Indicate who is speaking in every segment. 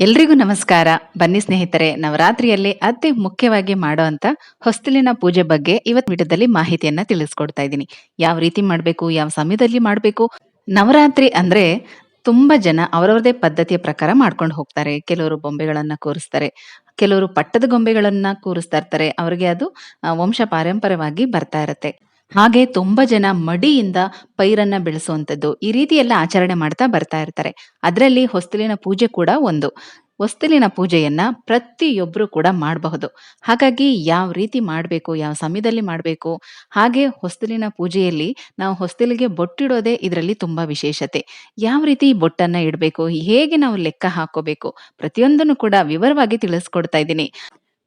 Speaker 1: ಎಲ್ರಿಗೂ ನಮಸ್ಕಾರ. ಬನ್ನಿ ಸ್ನೇಹಿತರೆ, ನವರಾತ್ರಿಯಲ್ಲಿ ಅತಿ ಮುಖ್ಯವಾಗಿ ಮಾಡುವಂತ ಹೊಸ್ತಿಲಿನ ಪೂಜೆ ಬಗ್ಗೆ ಇವತ್ತು ವಿಡಿಯೋದಲ್ಲಿ ಮಾಹಿತಿಯನ್ನ ತಿಳಿಸ್ಕೊಡ್ತಾ ಇದ್ದೀನಿ. ಯಾವ ರೀತಿ ಮಾಡಬೇಕು, ಯಾವ ಸಮಯದಲ್ಲಿ ಮಾಡಬೇಕು? ನವರಾತ್ರಿ ಅಂದ್ರೆ ತುಂಬಾ ಜನ ಅವರವರದೇ ಪದ್ಧತಿಯ ಪ್ರಕಾರ ಮಾಡ್ಕೊಂಡು ಹೋಗ್ತಾರೆ. ಕೆಲವರು ಬೊಂಬೆಗಳನ್ನ ಕೂರಿಸ್ತಾರೆ, ಕೆಲವರು ಪಟ್ಟದ ಗೊಂಬೆಗಳನ್ನ ಕೂರಿಸ್ತಾ ಇರ್ತಾರೆ. ಅವರಿಗೆ ಅದು ವಂಶ ಪಾರಂಪರ್ಯವಾಗಿ ಬರ್ತಾ ಇರತ್ತೆ. ಹಾಗೆ ತುಂಬಾ ಜನ ಮಡಿಯಿಂದ ಪೈರನ್ನ ಬೆಳೆಸುವಂಥದ್ದು ಈ ರೀತಿ ಎಲ್ಲ ಆಚರಣೆ ಮಾಡ್ತಾ ಬರ್ತಾ ಇರ್ತಾರೆ. ಅದರಲ್ಲಿ ಹೊಸ್ತಿಲಿನ ಪೂಜೆ ಕೂಡ ಒಂದು. ಹೊಸ್ತಿಲಿನ ಪೂಜೆಯನ್ನ ಪ್ರತಿಯೊಬ್ಬರು ಕೂಡ ಮಾಡಬಹುದು. ಹಾಗಾಗಿ ಯಾವ ರೀತಿ ಮಾಡಬೇಕು, ಯಾವ ಸಮಯದಲ್ಲಿ ಮಾಡಬೇಕು, ಹಾಗೆ ಹೊಸ್ತಿಲಿನ ಪೂಜೆಯಲ್ಲಿ ನಾವು ಹೊಸ್ತಿಲಿಗೆ ಬೊಟ್ಟಿಡೋದೇ ಇದರಲ್ಲಿ ತುಂಬಾ ವಿಶೇಷತೆ. ಯಾವ ರೀತಿ ಬೊಟ್ಟನ್ನ ಇಡಬೇಕು, ಹೇಗೆ ನಾವು ಲೆಕ್ಕ ಹಾಕೋಬೇಕು ಪ್ರತಿಯೊಂದನ್ನು ಕೂಡ ವಿವರವಾಗಿ ತಿಳಿಸ್ಕೊಡ್ತಾ ಇದ್ದೀನಿ.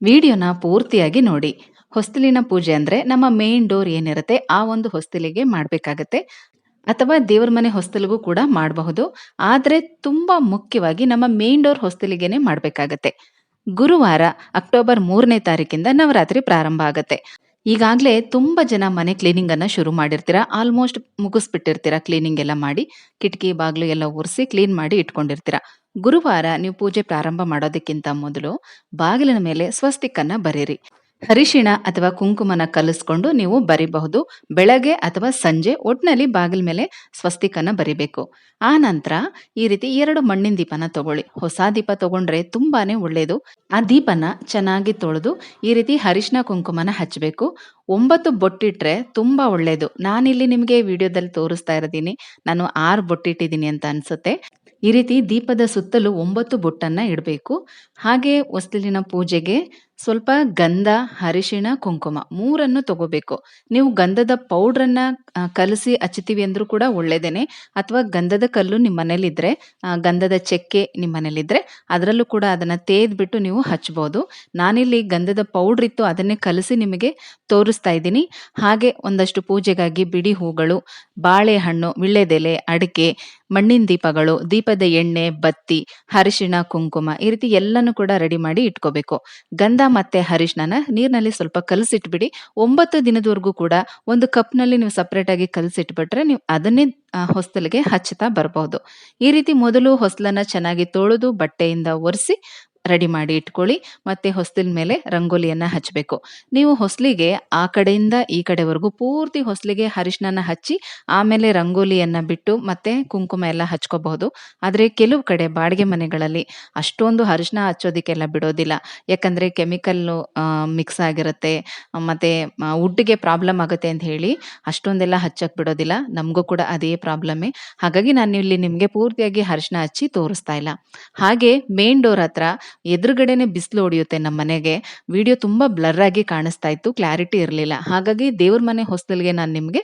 Speaker 1: ವಿಡಿಯೋನ ಪೂರ್ತಿಯಾಗಿ ನೋಡಿ. ಹೊಸ್ತಿಲಿನ ಪೂಜೆ ಅಂದ್ರೆ ನಮ್ಮ ಮೇನ್ ಡೋರ್ ಏನಿರುತ್ತೆ ಆ ಒಂದು ಹೊಸ್ತಿಲಿಗೆ ಮಾಡಬೇಕಾಗತ್ತೆ. ಅಥವಾ ದೇವರ ಮನೆ ಹೊಸ್ತಿಲಿಗೂ ಕೂಡ ಮಾಡಬಹುದು. ಆದ್ರೆ ತುಂಬಾ ಮುಖ್ಯವಾಗಿ ನಮ್ಮ ಮೇನ್ ಡೋರ್ ಹೊಸ್ತಿಲಿಗೆನೆ ಮಾಡಬೇಕಾಗತ್ತೆ. ಗುರುವಾರ ಅಕ್ಟೋಬರ್ ಮೂರನೇ ತಾರೀಕಿಂದ ನವರಾತ್ರಿ ಪ್ರಾರಂಭ ಆಗತ್ತೆ. ಈಗಾಗಲೇ ತುಂಬಾ ಜನ ಮನೆ ಕ್ಲೀನಿಂಗ್ ಅನ್ನ ಶುರು ಮಾಡಿರ್ತೀರಾ? ಆಲ್ಮೋಸ್ಟ್ ಮುಗಿಸ್ಬಿಟ್ಟಿರ್ತೀರಾ ಕ್ಲೀನಿಂಗ್ ಎಲ್ಲ ಮಾಡಿ, ಕಿಟಕಿ, ಬಾಗಿಲು ಎಲ್ಲ ಒರೆಸಿ ಕ್ಲೀನ್ ಮಾಡಿ ಇಟ್ಕೊಂಡಿರ್ತೀರಾ? ಗುರುವಾರ ನೀವು ಪೂಜೆ ಪ್ರಾರಂಭ ಮಾಡೋದಕ್ಕಿಂತ ಮೊದಲು ಬಾಗಿಲಿನ ಮೇಲೆ ಸ್ವಸ್ತಿಕ್ ಅನ್ನ ಬರೀರಿ. ಅರಿಶಿಣ ಅಥವಾ ಕುಂಕುಮನ ಕಲಿಸ್ಕೊಂಡು ನೀವು ಬರಿಬಹುದು. ಬೆಳಗ್ಗೆ ಅಥವಾ ಸಂಜೆ ಒಟ್ನಲ್ಲಿ ಬಾಗಿಲ ಮೇಲೆ ಸ್ವಸ್ತಿಕನ ಬರಿಬೇಕು. ಆ ನಂತರ ಈ ರೀತಿ ಎರಡು ಮಣ್ಣಿನ ದೀಪನ ತಗೊಳ್ಳಿ. ಹೊಸ ದೀಪ ತಗೊಂಡ್ರೆ ತುಂಬಾನೇ ಒಳ್ಳೇದು. ಆ ದೀಪನ ಚೆನ್ನಾಗಿ ತೊಳೆದು ಈ ರೀತಿ ಹರಿಶಿನ ಕುಂಕುಮನ ಹಚ್ಚಬೇಕು ಒಂಬತ್ತು ಬೊಟ್ಟಿಟ್ರೆ ತುಂಬಾ ಒಳ್ಳೇದು. ನಾನಿಲ್ಲಿ ನಿಮಗೆ ವಿಡಿಯೋದಲ್ಲಿ ತೋರಿಸ್ತಾ ಇರೋದೀನಿ. ನಾನು ಆರು ಬೊಟ್ಟಿಟ್ಟಿದ್ದೀನಿ ಅಂತ ಅನಿಸುತ್ತೆ. ಈ ರೀತಿ ದೀಪದ ಸುತ್ತಲೂ ಒಂಬತ್ತು ಬೊಟ್ಟನ್ನ ಇಡಬೇಕು. ಹಾಗೆ ಹೊಸ್ತಿಲಿನ ಪೂಜೆಗೆ ಸ್ವಲ್ಪ ಗಂಧ ಅರಿಶಿಣ ಕುಂಕುಮ ಮೂರನ್ನು ತಗೋಬೇಕು. ನೀವು ಗಂಧದ ಪೌಡ್ರನ್ನ ಕಲಸಿ ಹಚ್ಚುತ್ತೀವಿ ಅಂದ್ರೂ ಕೂಡ ಒಳ್ಳೇದೇನೆ. ಅಥವಾ ಗಂಧದ ಕಲ್ಲು ನಿಮ್ಮ ಮನೇಲಿದ್ರೆ ಆ, ಗಂಧದ ಚೆಕ್ಕೆ ನಿಮ್ಮ ಮನೇಲಿದ್ರೆ ಅದರಲ್ಲೂ ಕೂಡ ಅದನ್ನ ತೇದ್ಬಿಟ್ಟು ನೀವು ಹಚ್ಬೋದು. ನಾನಿಲ್ಲಿ ಗಂಧದ ಪೌಡ್ರ್ ಇತ್ತು ಅದನ್ನೇ ಕಲಸಿ ನಿಮಗೆ ತೋರಿಸ್ತಾ ಇದ್ದೀನಿ. ಹಾಗೆ ಒಂದಷ್ಟು ಪೂಜೆಗಾಗಿ ಬಿಡಿ ಹೂಗಳು, ಬಾಳೆಹಣ್ಣು, ವಿಳ್ಳೆದೆಲೆ, ಅಡಿಕೆ, ಮಣ್ಣಿನ ದೀಪಗಳು, ದೀಪದ ಎಣ್ಣೆ, ಬತ್ತಿ, ಅರಿಶಿಣ, ಕುಂಕುಮ ಈ ರೀತಿ ಎಲ್ಲನೂ ಕೂಡ ರೆಡಿ ಮಾಡಿ ಇಟ್ಕೋಬೇಕು. ಗಂಧ ಮತ್ತೆ ಅರಿಶಿಣನ ನೀರಿನಲ್ಲಿ ಸ್ವಲ್ಪ ಕಲಸಿಟ್ಬಿಡಿ. ಒಂಬತ್ತು ದಿನದವರೆಗೂ ಕೂಡ ಒಂದು ಕಪ್ನಲ್ಲಿ ನೀವು ಸಪ್ರೇಟ್ ಆಗಿ ಕಲಸಿಟ್ಬಿಟ್ರೆ ನೀವು ಅದನ್ನೇ ಹೊಸ್ತಲಿಗೆ ಹಚ್ಚುತ್ತಾ ಬರಬಹುದು ಈ ರೀತಿ ಮೊದಲು ಹೊಸ್ಲನ್ನ ಚೆನ್ನಾಗಿ ತೊಳೆದು ಬಟ್ಟೆಯಿಂದ ಒರೆಸಿ ರೆಡಿ ಮಾಡಿ ಇಟ್ಕೊಳ್ಳಿ, ಮತ್ತೆ ಹೊಸ್ತಿಲ್ ಮೇಲೆ ರಂಗೋಲಿಯನ್ನ ಹಚ್ಚಬೇಕು ನೀವು ಹೊಸ್ಲಿಗೆ ಆ ಕಡೆಯಿಂದ ಈ ಕಡೆವರೆಗೂ ಪೂರ್ತಿ ಹೊಸ್ಲಿಗೆ ಅರಿಶಿಣನ ಹಚ್ಚಿ, ಆಮೇಲೆ ರಂಗೋಲಿಯನ್ನ ಬಿಟ್ಟು ಮತ್ತೆ ಕುಂಕುಮ ಎಲ್ಲ ಹಚ್ಕೋಬಹುದು. ಆದ್ರೆ ಕೆಲವು ಕಡೆ ಬಾಡಿಗೆ ಮನೆಗಳಲ್ಲಿ ಅಷ್ಟೊಂದು ಅರಿಶಿಣ ಹಚ್ಚೋದಿಕ್ಕೆಲ್ಲ ಬಿಡೋದಿಲ್ಲ. ಯಾಕಂದ್ರೆ ಕೆಮಿಕಲ್ ಮಿಕ್ಸ್ ಆಗಿರುತ್ತೆ, ಮತ್ತೆ ವುಡ್ಗೆ ಪ್ರಾಬ್ಲಮ್ ಆಗುತ್ತೆ ಅಂತ ಹೇಳಿ ಅಷ್ಟೊಂದೆಲ್ಲ ಹಚ್ಚಕ್ ಬಿಡೋದಿಲ್ಲ. ನಮಗೂ ಕೂಡ ಅದೇ ಪ್ರಾಬ್ಲಮ್ಮೇ ಹಾಗಾಗಿ ನಾನು ಇಲ್ಲಿ ನಿಮ್ಗೆ ಪೂರ್ತಿಯಾಗಿ ಅರಿಶಿಣ ಹಚ್ಚಿ ತೋರಿಸ್ತಾ ಇಲ್ಲ. ಹಾಗೆ ಮೇನ್ ಡೋರ್ ಹತ್ರ ಎದುರುಗಡೆನೆ ಬಿಸಿಲು ಹೊಡೆಯುತ್ತೆ ನಮ್ಮ ಮನೆಗೆ. ವಿಡಿಯೋ ತುಂಬಾ ಬ್ಲರ್ ಆಗಿ ಕಾಣಿಸ್ತಾ ಇತ್ತು. ಕ್ಲಾರಿಟಿ ಇರಲಿಲ್ಲ. ಹಾಗಾಗಿ ದೇವ್ರ ಮನೆ ಹೊಸ್ದಲ್ಗೆ ನಾನು ನಿಮಗೆ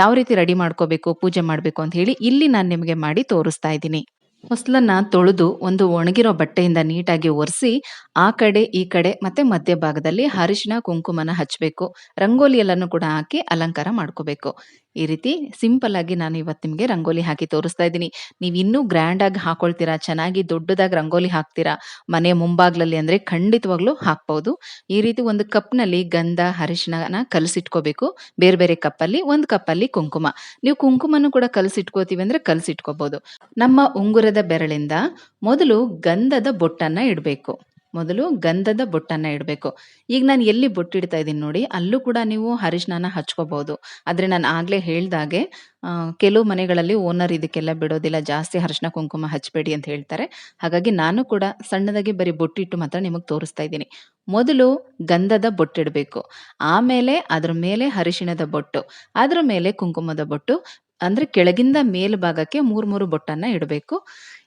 Speaker 1: ಯಾವ ರೀತಿ ರೆಡಿ ಮಾಡ್ಕೋಬೇಕು, ಪೂಜೆ ಮಾಡಬೇಕು ಅಂತ ಹೇಳಿ ಇಲ್ಲಿ ನಾನು ನಿಮಗೆ ಮಾಡಿ ತೋರಿಸ್ತಾ ಇದ್ದೀನಿ. ಹೊಸ್ಲನ್ನ ತೊಳೆದು ಒಂದು ಒಣಗಿರೋ ಬಟ್ಟೆಯಿಂದ ನೀಟಾಗಿ ಒರೆಸಿ ಆ ಕಡೆ, ಈ ಕಡೆ ಮತ್ತೆ ಮಧ್ಯ ಭಾಗದಲ್ಲಿ ಅರಿಶಿಣ, ಕುಂಕುಮನ ಹಚ್ಚಬೇಕು ರಂಗೋಲಿ ಎಲ್ಲನೂ ಕೂಡ ಹಾಕಿ ಅಲಂಕಾರ ಮಾಡ್ಕೋಬೇಕು. ಈ ರೀತಿ ಸಿಂಪಲ್ ಆಗಿ ನಾನು ಇವತ್ತು ನಿಮಗೆ ರಂಗೋಲಿ ಹಾಕಿ ತೋರಿಸ್ತಾ ಇದ್ದೀನಿ. ನೀವು ಇನ್ನೂ ಗ್ರ್ಯಾಂಡ್ ಆಗಿ ಹಾಕೊಳ್ತೀರಾ, ಚೆನ್ನಾಗಿ ದೊಡ್ಡದಾಗಿ ರಂಗೋಲಿ ಹಾಕ್ತೀರಾ, ಮನೆ ಮುಂಭಾಗಲಲ್ಲಿ ಅಂದ್ರೆ ಖಂಡಿತವಾಗ್ಲೂ ಹಾಕ್ಬಹುದು ಈ ರೀತಿ ಒಂದು ಕಪ್ನಲ್ಲಿ ಗಂಧ, ಅರಿಶಿಣನ ಕಲಸಿಟ್ಕೋಬೇಕು. ಬೇರೆ ಬೇರೆ ಕಪ್ಪಲ್ಲಿ ಒಂದು ಕಪ್ಪಲ್ಲಿ ಕುಂಕುಮ. ನೀವು ಕುಂಕುಮನೂ ಕೂಡ ಕಲಸಿಟ್ಕೋತೀವಿ ಅಂದ್ರೆ ಕಲಸಿಟ್ಕೋಬಹುದು ನಮ್ಮ ಉಂಗುರದ ಬೆರಳಿಂದ ಮೊದಲು ಗಂಧದ ಬೊಟ್ಟನ್ನ ಇಡಬೇಕು. ಮೊದಲು ಗಂಧದ ಬೊಟ್ಟನ್ನ ಇಡಬೇಕು. ಈಗ ನಾನು ಎಲ್ಲಿ ಬೊಟ್ಟಿಡ್ತಾ ಇದ್ದೀನಿ ನೋಡಿ, ಅಲ್ಲೂ ಕೂಡ ನೀವು ಅರಿಶಿಣನ ಹಚ್ಕೋಬಹುದು. ಆದ್ರೆ ನಾನು ಆಗ್ಲೇ ಹೇಳ್ದಾಗೆ ಕೆಲವು ಮನೆಗಳಲ್ಲಿ ಓನರ್ ಇದಕ್ಕೆಲ್ಲ ಬಿಡೋದಿಲ್ಲ, ಜಾಸ್ತಿ ಅರಿಶಿಣ ಕುಂಕುಮ ಹಚ್ಚಬೇಡಿ ಅಂತ ಹೇಳ್ತಾರೆ. ಹಾಗಾಗಿ ನಾನು ಕೂಡ ಸಣ್ಣದಾಗಿ ಬರೀ ಬೊಟ್ಟಿಟ್ಟು ಮಾತ್ರ ನಿಮಗೆ ತೋರಿಸ್ತಾ ಇದ್ದೀನಿ. ಮೊದಲು ಗಂಧದ ಬೊಟ್ಟಿಡಬೇಕು ಆಮೇಲೆ ಅದ್ರ ಮೇಲೆ ಅರಿಶಿಣದ ಬೊಟ್ಟು, ಅದ್ರ ಮೇಲೆ ಕುಂಕುಮದ ಬೊಟ್ಟು, ಅಂದ್ರೆ ಕೆಳಗಿಂದ ಮೇಲ್ಭಾಗಕ್ಕೆ ಮೂರು ಮೂರು ಬೊಟ್ಟನ್ನ ಇಡಬೇಕು.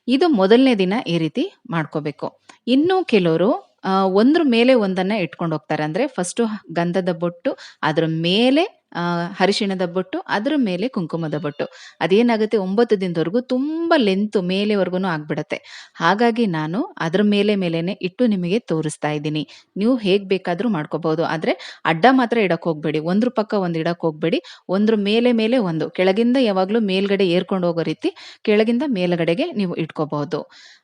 Speaker 1: ಇದು ಮೊದಲನೇ ದಿನ ಈ ರೀತಿ ಮಾಡ್ಕೋಬೇಕು. ಇನ್ನು ಕೆಲವರು ಒಂದ್ರ ಮೇಲೆ ಒಂದನ್ನ ಇಟ್ಕೊಂಡು ಹೋಗ್ತಾರೆ. ಅಂದ್ರೆ ಫಸ್ಟ್ ಗಂಧದ ಬೊಟ್ಟು, ಅದ್ರ ಮೇಲೆ ಅರಿಶಿಣದ ಬೊಟ್ಟು, ಅದ್ರ ಮೇಲೆ ಕುಂಕುಮದ ಬೊಟ್ಟು. ಅದೇನಾಗುತ್ತೆ? ಒಂಬತ್ತು ದಿನದವರೆಗೂ ತುಂಬಾ ಲೆಂತ್ ಮೇಲೆವರೆಗೂ ಆಗ್ಬಿಡತ್ತೆ. ಹಾಗಾಗಿ ನಾನು ಅದ್ರ ಮೇಲೆ ಮೇಲೇನೆ ಇಟ್ಟು ನಿಮಗೆ ತೋರಿಸ್ತಾ ಇದ್ದೀನಿ. ನೀವು ಹೇಗೆ ಬೇಕಾದರೂ ಮಾಡ್ಕೋಬಹುದು ಆದ್ರೆ ಅಡ್ಡ ಮಾತ್ರ ಇಡಕ್ ಹೋಗ್ಬೇಡಿ. ಒಂದ್ರ ಪಕ್ಕ ಒಂದು ಇಡಕ್ ಹೋಗ್ಬೇಡಿ. ಒಂದ್ರ ಮೇಲೆ ಮೇಲೆ ಒಂದು. ಕೆಳಗಿಂದ ಯಾವಾಗಲೂ ಮೇಲ್ಗಡೆ ಏರ್ಕೊಂಡು ಹೋಗೋ ರೀತಿ ಕೆಳಗಿಂದ ಮೇಲ್ಗಡೆಗೆ ನೀವು ಇಟ್ಕೋಬಹುದು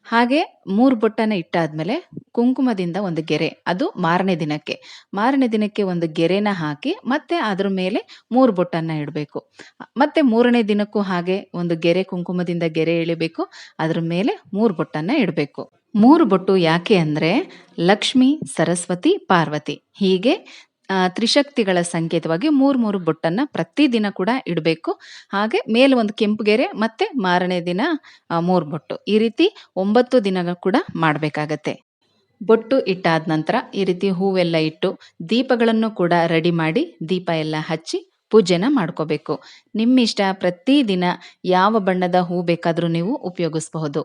Speaker 1: ಹಾಗೆ ಮೂರ್ ಬೊಟ್ಟನ ಇಟ್ಟಾದ್ಮೇಲೆ ಕುಂಕುಮದಿಂದ ಒಂದು ಗೆರೆ. ಅದು ಮಾರನೇ ದಿನಕ್ಕೆ. ಮಾರನೇ ದಿನಕ್ಕೆ ಒಂದು ಗೆರೆನ ಹಾಕಿ ಮತ್ತೆ ಅದ್ರ ಮೇಲೆ ಮೇಲೆ ಮೂರು ಬೊಟ್ಟನ್ನ ಇಡಬೇಕು. ಮತ್ತೆ ಮೂರನೇ ದಿನಕ್ಕೂ ಹಾಗೆ ಒಂದು ಗೆರೆ ಕುಂಕುಮದಿಂದ ಗೆರೆ ಎಳಿಬೇಕು. ಅದ್ರ ಮೇಲೆ ಮೂರು ಬೊಟ್ಟನ್ನ ಇಡಬೇಕು. ಮೂರು ಬೊಟ್ಟು ಯಾಕೆ ಅಂದ್ರೆ ಲಕ್ಷ್ಮಿ, ಸರಸ್ವತಿ, ಪಾರ್ವತಿ. ಹೀಗೆ ತ್ರಿಶಕ್ತಿಗಳ ಸಂಕೇತವಾಗಿ ಮೂರು ಮೂರು ಬೊಟ್ಟನ್ನ ಪ್ರತಿದಿನ ಕೂಡ ಇಡಬೇಕು. ಹಾಗೆ ಮೇಲೆ ಒಂದು ಕೆಂಪು ಗೆರೆ, ಮತ್ತೆ ಮಾರನೇ ದಿನ ಮೂರು ಬೊಟ್ಟು. ಈ ರೀತಿ ಒಂಬತ್ತು ದಿನ ಕೂಡ ಮಾಡಬೇಕಾಗತ್ತೆ. ಬೊಟ್ಟು ಇಟ್ಟಾದ ನಂತರ ಈ ರೀತಿ ಹೂವೆಲ್ಲ ಇಟ್ಟು ದೀಪಗಳನ್ನು ಕೂಡ ರೆಡಿ ಮಾಡಿ ದೀಪ ಎಲ್ಲ ಹಚ್ಚಿ ಪೂಜೆನ ಮಾಡ್ಕೋಬೇಕು. ನಿಮ್ಮಿಷ್ಟ ಪ್ರತಿದಿನ ಯಾವ ಬಣ್ಣದ ಹೂ ಬೇಕಾದರೂ ನೀವು ಉಪಯೋಗಿಸಬಹುದು.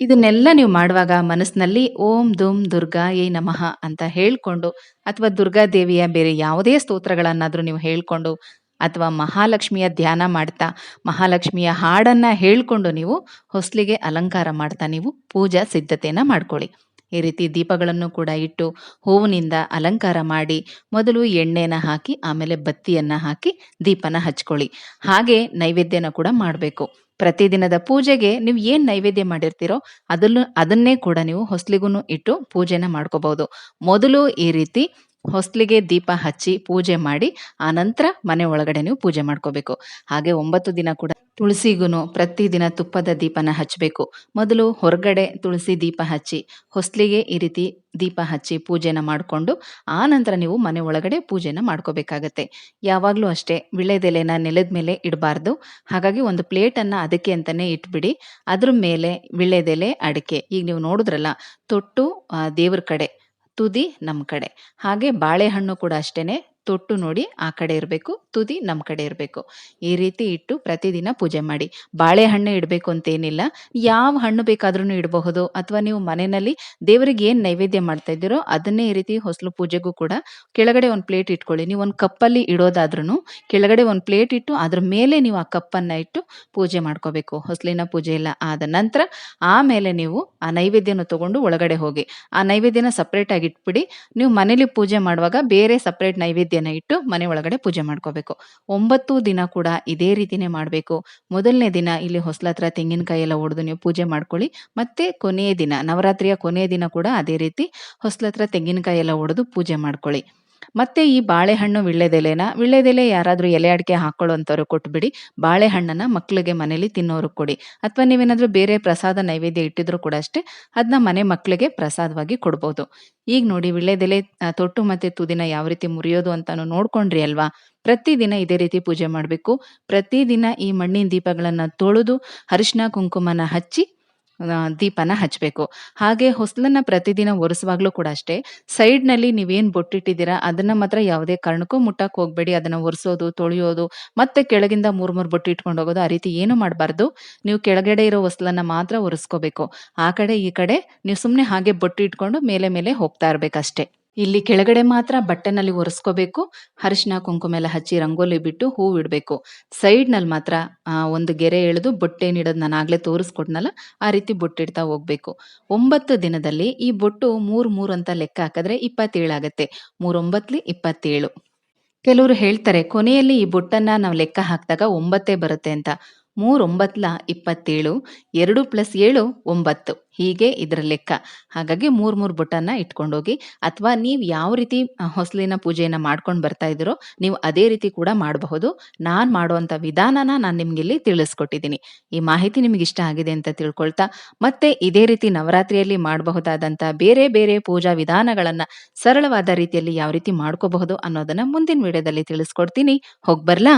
Speaker 1: ಇದನ್ನೆಲ್ಲ ನೀವು ಮಾಡುವಾಗ ಮನಸ್ಸಿನಲ್ಲಿ ಓಂ ದುಮ್ ದುರ್ಗಾ ಏ ನಮಃ ಅಂತ ಹೇಳ್ಕೊಂಡು ಅಥವಾ ದುರ್ಗಾದೇವಿಯ ಬೇರೆ ಯಾವುದೇ ಸ್ತೋತ್ರಗಳನ್ನಾದರೂ ನೀವು ಹೇಳ್ಕೊಂಡು ಅಥವಾ ಮಹಾಲಕ್ಷ್ಮಿಯ ಧ್ಯಾನ ಮಾಡ್ತಾ ಮಹಾಲಕ್ಷ್ಮಿಯ ಹಾಡನ್ನು ಹೇಳ್ಕೊಂಡು ನೀವು ಹೊಸಲಿಗೆ ಅಲಂಕಾರ ಮಾಡ್ತಾ ನೀವು ಪೂಜಾ ಸಿದ್ಧತೆಯನ್ನು ಮಾಡ್ಕೊಳ್ಳಿ. ಈ ರೀತಿ ದೀಪಗಳನ್ನು ಕೂಡ ಇಟ್ಟು ಹೂವಿನಿಂದ ಅಲಂಕಾರ ಮಾಡಿ ಮೊದಲು ಎಣ್ಣೆನ ಹಾಕಿ, ಆಮೇಲೆ ಬತ್ತಿಯನ್ನ ಹಾಕಿ ದೀಪನ ಹಚ್ಕೊಳ್ಳಿ. ಹಾಗೆ ನೈವೇದ್ಯನ ಕೂಡ ಮಾಡಬೇಕು. ಪ್ರತಿದಿನದ ಪೂಜೆಗೆ ನೀವು ಏನ್ ನೈವೇದ್ಯ ಮಾಡಿರ್ತೀರೋ ಅದನ್ನು, ಅದನ್ನೇ ಕೂಡ ನೀವು ಹೊಸ್ಲಿಗೂ ಇಟ್ಟು ಪೂಜೆನ ಮಾಡ್ಕೋಬಹುದು ಮೊದಲು ಈ ರೀತಿ ಹೊಸ್ಲಿಗೆ ದೀಪ ಹಚ್ಚಿ ಪೂಜೆ ಮಾಡಿ, ಆ ನಂತರ ಮನೆ ಒಳಗಡೆ ನೀವು ಪೂಜೆ ಮಾಡ್ಕೋಬೇಕು. ಹಾಗೆ ಒಂಬತ್ತು ದಿನ ಕೂಡ ತುಳಸಿಗೂ ಪ್ರತಿದಿನ ತುಪ್ಪದ ದೀಪನ ಹಚ್ಚಬೇಕು ಮೊದಲು ಹೊರಗಡೆ ತುಳಸಿ ದೀಪ ಹಚ್ಚಿ, ಹೊಸ್ಲಿಗೆ ಈ ರೀತಿ ದೀಪ ಹಚ್ಚಿ ಪೂಜೆನ ಮಾಡಿಕೊಂಡು, ಆ ನಂತರ ನೀವು ಮನೆ ಒಳಗಡೆ ಪೂಜೆನ ಮಾಡ್ಕೋಬೇಕಾಗತ್ತೆ. ಯಾವಾಗಲೂ ಅಷ್ಟೇ, ವಿಳೆದೆಲೆನ ನೆಲದ ಮೇಲೆ ಇಡಬಾರ್ದು. ಹಾಗಾಗಿ ಒಂದು ಪ್ಲೇಟನ್ನು ಅದಕ್ಕೆ ಅಂತಲೇ ಇಟ್ಬಿಡಿ. ಅದ್ರ ಮೇಲೆ ವಿಳೆದೆಲೆ, ಅಡಿಕೆ, ಈಗ ನೀವು ನೋಡಿದ್ರಲ್ಲ, ತೊಟ್ಟು ದೇವ್ರ ಕಡೆ. ತುದಿ ನಮ್ಮ ಕಡೆ. ಹಾಗೆ ಬಾಳೆಹಣ್ಣು ಕೂಡ ಅಷ್ಟೇನೆ. ತೊಟ್ಟು ನೋಡಿ ಆ ಕಡೆ ಇರಬೇಕು, ತುದಿ ನಮ್ಮ ಕಡೆ ಇರಬೇಕು. ಈ ರೀತಿ ಇಟ್ಟು ಪ್ರತಿದಿನ ಪೂಜೆ ಮಾಡಿ. ಬಾಳೆಹಣ್ಣು ಇಡಬೇಕು ಅಂತೇನಿಲ್ಲ. ಯಾವ ಹಣ್ಣು ಬೇಕಾದ್ರೂ ಇಡಬಹುದು. ಅಥವಾ ನೀವು ಮನೆಯಲ್ಲಿ ದೇವರಿಗೆ ಏನು ನೈವೇದ್ಯ ಮಾಡ್ತಾ ಇದ್ದೀರೋ ಅದನ್ನೇ ಈ ರೀತಿ ಹೊಸಲು ಪೂಜೆಗೂ ಕೂಡ ಕೆಳಗಡೆ ಒಂದು ಪ್ಲೇಟ್ ಇಟ್ಕೊಳ್ಳಿ. ನೀವು ಒಂದು ಕಪ್ಪಲ್ಲಿ ಇಡೋದಾದ್ರೂ ಕೆಳಗಡೆ ಒಂದು ಪ್ಲೇಟ್ ಇಟ್ಟು ಅದ್ರ ಮೇಲೆ ನೀವು ಆ ಕಪ್ಪನ್ನು ಇಟ್ಟು ಪೂಜೆ ಮಾಡ್ಕೋಬೇಕು. ಹೊಸಲಿನ ಪೂಜೆ ಎಲ್ಲ ಆದ ನಂತರ ಆಮೇಲೆ ನೀವು ಆ ನೈವೇದ್ಯನ ತಗೊಂಡು ಒಳಗಡೆ ಹೋಗಿ. ಆ ನೈವೇದ್ಯನ ಸಪ್ರೇಟ್ ಆಗಿ ಇಟ್ಬಿಡಿ. ನೀವು ಮನೇಲಿ ಪೂಜೆ ಮಾಡುವಾಗ ಬೇರೆ ಸಪ್ರೇಟ್ ನೈವೇದ್ಯನ ಇಟ್ಟು ಮನೆ ಒಳಗಡೆ ಪೂಜೆ ಮಾಡ್ಕೋಬೇಕು. ಒಂಬತ್ತು ದಿನ ಕೂಡ ಇದೇ ರೀತಿನೇ ಮಾಡಬೇಕು. ಮೊದಲನೇ ದಿನ ಇಲ್ಲಿ ಹೊಸಲತ್ರ ತೆಂಗಿನಕಾಯಿ ಎಲ್ಲ ಒಡೆದು ನೀವು ಪೂಜೆ ಮಾಡ್ಕೊಳ್ಳಿ. ಮತ್ತೆ ಕೊನೆಯ ದಿನ, ನವರಾತ್ರಿಯ ಕೊನೆಯ ದಿನ ಕೂಡ ಅದೇ ರೀತಿ ಹೊಸಲತ್ರ ತೆಂಗಿನಕಾಯಿ ಎಲ್ಲ ಒಡೆದು ಪೂಜೆ ಮಾಡ್ಕೊಳ್ಳಿ. ಮತ್ತೆ ಈ ಬಾಳೆಹಣ್ಣು ವಿಳ್ಳೆದೆಲೆನ, ವಿಳ್ಳೆದೆಲೆ ಯಾರಾದರೂ ಎಲೆ ಅಡಿಕೆ ಹಾಕೊಳ್ಳೋಂಥವ್ರು ಕೊಟ್ಬಿಡಿ, ಬಾಳೆಹಣ್ಣನ್ನು ಮಕ್ಕಳಿಗೆ ಮನೇಲಿ ತಿನ್ನೋರು ಕೊಡಿ. ಅಥವಾ ನೀವೇನಾದರೂ ಬೇರೆ ಪ್ರಸಾದ ನೈವೇದ್ಯ ಇಟ್ಟಿದ್ರು ಕೂಡ ಅಷ್ಟೇ ಅದನ್ನ ಮನೆ ಮಕ್ಕಳಿಗೆ ಪ್ರಸಾದವಾಗಿ ಕೊಡ್ಬೋದು. ಈಗ ನೋಡಿ ವಿಳ್ಳೆದೆಲೆ ತೊಟ್ಟು ಮತ್ತು ತುದಿನ ಯಾವ ರೀತಿ ಮುರಿಯೋದು ಅಂತಾನು ನೋಡ್ಕೊಂಡ್ರಿ ಅಲ್ವಾ? ಪ್ರತಿದಿನ ಇದೇ ರೀತಿ ಪೂಜೆ ಮಾಡಬೇಕು. ಪ್ರತಿದಿನ ಈ ಮಣ್ಣಿನ ದೀಪಗಳನ್ನು ತೊಳೆದು ಅರಿಶಿನ ಕುಂಕುಮನ ಹಚ್ಚಿ ದೀಪನ ಹಚ್ಚಬೇಕು ಹಾಗೆ ಹೊಸಲನ್ನ ಪ್ರತಿದಿನ ಒರೆಸುವಾಗ್ಲೂ ಕೂಡ ಅಷ್ಟೇ, ಸೈಡ್ನಲ್ಲಿ ನೀವೇನ್ ಬೊಟ್ಟಿಟ್ಟಿದ್ದೀರಾ, ಅದನ್ನ ಮಾತ್ರ ಯಾವುದೇ ಕಾರಣಕ್ಕೂ ಮುಟ್ಟಕ್ ಹೋಗ್ಬೇಡಿ, ಅದನ್ನ ಒರೆಸೋದು, ತೊಳೆಯೋದು, ಮತ್ತೆ ಕೆಳಗಿಂದ ಮೂರ್ ಮೂರ್ ಬೊಟ್ಟಿ ಇಟ್ಕೊಂಡು ಹೋಗೋದು, ಆ ರೀತಿ ಏನು ಮಾಡಬಾರ್ದು. ನೀವು ಕೆಳಗಡೆ ಇರೋ ಹೊಸಲನ್ನ ಮಾತ್ರ ಒರೆಸ್ಕೋಬೇಕು. ಆ ಕಡೆ ಈ ಕಡೆ, ನೀವು ಸುಮ್ಮನೆ ಹಾಗೆ ಬೊಟ್ಟು ಇಟ್ಕೊಂಡು ಮೇಲೆ ಮೇಲೆ ಹೋಗ್ತಾ ಇರ್ಬೇಕಷ್ಟೇ. ಇಲ್ಲಿ ಕೆಳಗಡೆ ಮಾತ್ರ ಬಟ್ಟೆನಲ್ಲಿ ಒರೆಸ್ಕೋಬೇಕು ಅರಿಶಿನ ಕುಂಕುಮ ಎಲ್ಲ ಹಚ್ಚಿ ರಂಗೋಲಿ ಬಿಟ್ಟು ಹೂ ಇಡಬೇಕು. ಸೈಡ್ನಲ್ಲಿ ಮಾತ್ರ ಒಂದು ಗೆರೆ ಎಳೆದು ಬೊಟ್ಟೇನಿಡೋದು ನಾನು ಆಗಲೇ ತೋರಿಸ್ಕೊಟ್ನಲ್ಲ, ಆ ರೀತಿ ಬೊಟ್ಟಿಡ್ತಾ ಹೋಗ್ಬೇಕು. ಒಂಬತ್ತು ದಿನದಲ್ಲಿ ಈ ಬೊಟ್ಟು ಮೂರು ಮೂರು ಅಂತ ಲೆಕ್ಕ ಹಾಕಿದ್ರೆ ಇಪ್ಪತ್ತೇಳು ಮೂರೊಂಬತ್ತಲಿ ಇಪ್ಪತ್ತೇಳು. ಕೆಲವರು ಹೇಳ್ತಾರೆ, ಕೊನೆಯಲ್ಲಿ ಈ ಬೊಟ್ಟನ್ನ ನಾವು ಲೆಕ್ಕ ಹಾಕಿದಾಗ ಒಂಬತ್ತೇ ಬರುತ್ತೆ ಅಂತ. ಮೂರೊಂಬತ್ಲ ಇಪ್ಪತ್ತೇಳು, ಎರಡು ಪ್ಲಸ್ ಏಳು ಒಂಬತ್ತು. ಹೀಗೆ ಇದರ ಲೆಕ್ಕ. ಹಾಗಾಗಿ ಮೂರ್ ಮೂರ್ ಬುಟನ್ನ ಇಟ್ಕೊಂಡೋಗಿ, ಅಥವಾ ನೀವು ಯಾವ ರೀತಿ ಹೊಸಲಿನ ಪೂಜೆಯನ್ನ ಮಾಡ್ಕೊಂಡು ಬರ್ತಾ ಇದ್ರೋ ನೀವು ಅದೇ ರೀತಿ ಕೂಡ ಮಾಡಬಹುದು. ನಾನ್ ಮಾಡುವಂತ ವಿಧಾನನ ನಾನು ನಿಮ್ಗೆ ಇಲ್ಲಿ ತಿಳಿಸ್ಕೊಟ್ಟಿದ್ದೀನಿ. ಈ ಮಾಹಿತಿ ನಿಮ್ಗೆ ಇಷ್ಟ ಆಗಿದೆ ಅಂತ ತಿಳ್ಕೊಳ್ತಾ, ಮತ್ತೆ ಇದೇ ರೀತಿ ನವರಾತ್ರಿಯಲ್ಲಿ ಮಾಡಬಹುದಾದಂತ ಬೇರೆ ಬೇರೆ ಪೂಜಾ ವಿಧಾನಗಳನ್ನ ಸರಳವಾದ ರೀತಿಯಲ್ಲಿ ಯಾವ ರೀತಿ ಮಾಡ್ಕೋಬಹುದು ಅನ್ನೋದನ್ನ ಮುಂದಿನ ವಿಡಿಯೋದಲ್ಲಿ ತಿಳಿಸ್ಕೊಡ್ತೀನಿ. ಹೋಗ್ಬರ್ಲಾ?